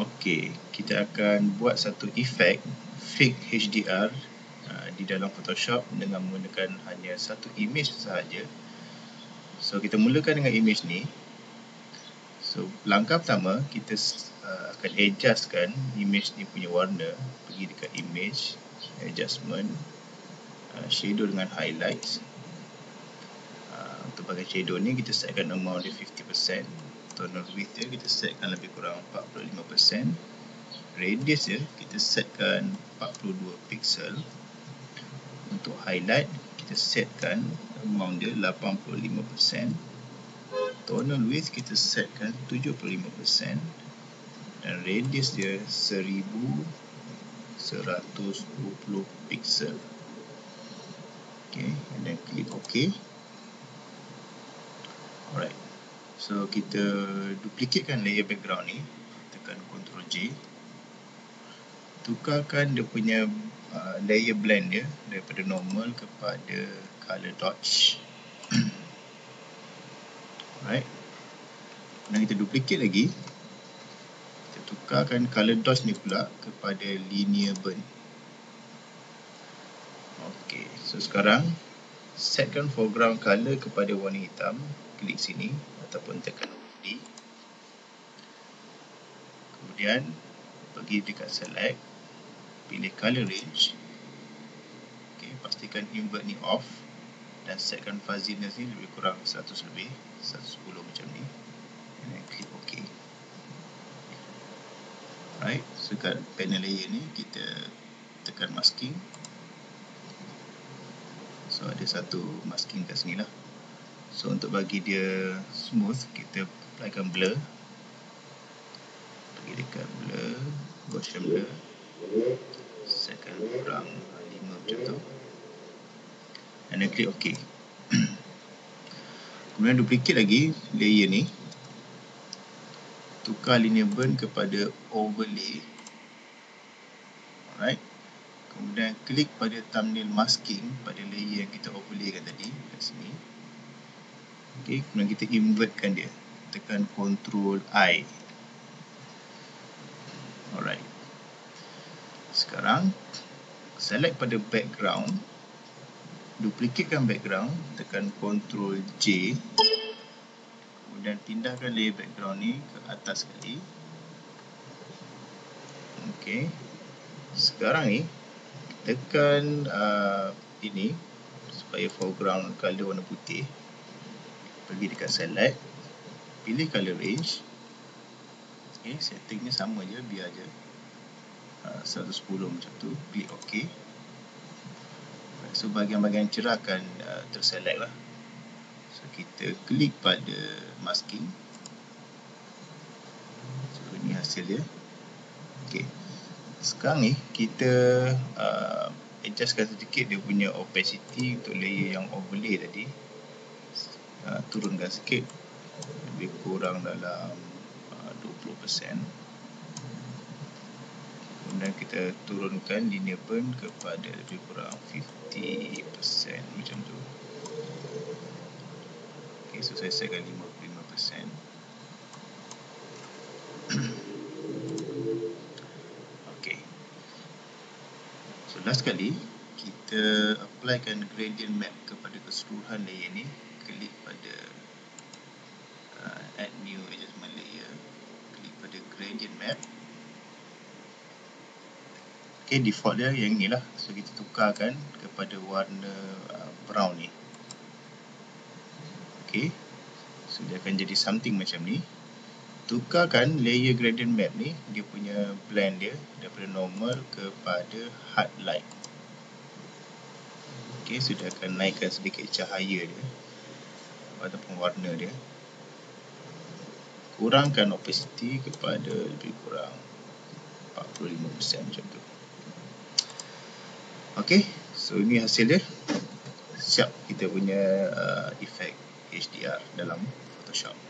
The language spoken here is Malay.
Okey, kita akan buat satu efek fake HDR uh, di dalam Photoshop dengan menggunakan hanya satu image sahaja. So kita mulakan dengan image ni. So langkah pertama kita uh, akan adjustkan image ni punya warna. Pergi dekat image, adjustment, uh, shadow dengan highlights. Uh, untuk bagian shadow ni kita setkan amount dia 50% tonal width dia kita setkan lebih kurang 45% radius dia kita setkan 42 pixel untuk highlight kita setkan amount dia 85% tonal width kita setkan 75% dan radius dia 1120 pixel okay and then click ok. Alright So kita duplicatkan layer background ni Tekan Ctrl J. Tukarkan dia punya uh, layer blend dia Daripada normal kepada color dodge. Alright. Dan kita duplicate lagi. Kita tukarkan color dodge ni pula kepada linear burn. Okay, so sekarang Setkan foreground color kepada warna hitam. Klik sini ataupun tekan D kemudian pergi dekat select pilih color range. Okay, pastikan invert ni off dan setkan fuzziness ni lebih kurang 100 lebih 110 macam ni. And klik OK. Right so kat panel layer ni kita tekan masking. So ada satu masking kat sini lah So untuk bagi dia smooth kita applykan blur. Pergi dekat blur, Gaussian blur. Setkan kurang 5 macam tu. And then click OK. Kemudian duplicate lagi layer ni. Tukar linear burn kepada overlay. Alright. Kemudian klik pada thumbnail masking pada layer yang kita overlay kan tadi kat sini. Okey, kemudian kita invertkan dia. Tekan Ctrl I. Alright. Sekarang select pada background. Duplicatekan background, tekan Ctrl J. Kemudian pindahkan layer background ni ke atas sekali. Okey. Sekarang ni tekan uh, ini supaya foreground color warna putih pergi dekat select pilih color range. Ok settingnya sama je biar je uh, 110 macam tu klik ok so bahagian-bahagian cerah akan uh, terselect lah. So kita klik pada masking. So ini hasil dia. Ok sekarang ni kita uh, adjustkan sedikit dia punya opacity untuk layer yang overlay tadi uh, turunkan sikit. Lebih kurang dalam uh, 20% kemudian kita turunkan linear burn kepada lebih kurang 50% macam tu. Ok so saya setkan 55% ok so last kali kita applykan gradient map kepada keseluruhan layer ni klik pada uh, add new adjustment layer klik pada gradient map. Ok default dia yang ni lah. So kita tukarkan kepada warna uh, brown ni. Ok so dia akan jadi something macam ni. Tukarkan layer gradient map ni. Dia punya blend dia daripada normal kepada hard light. Ok sudah akan naikkan sedikit cahaya dia ataupun warna dia kurangkan opacity kepada lebih kurang 45% macam tu. Ok so ini hasil dia. Siap kita punya uh, efek HDR dalam Photoshop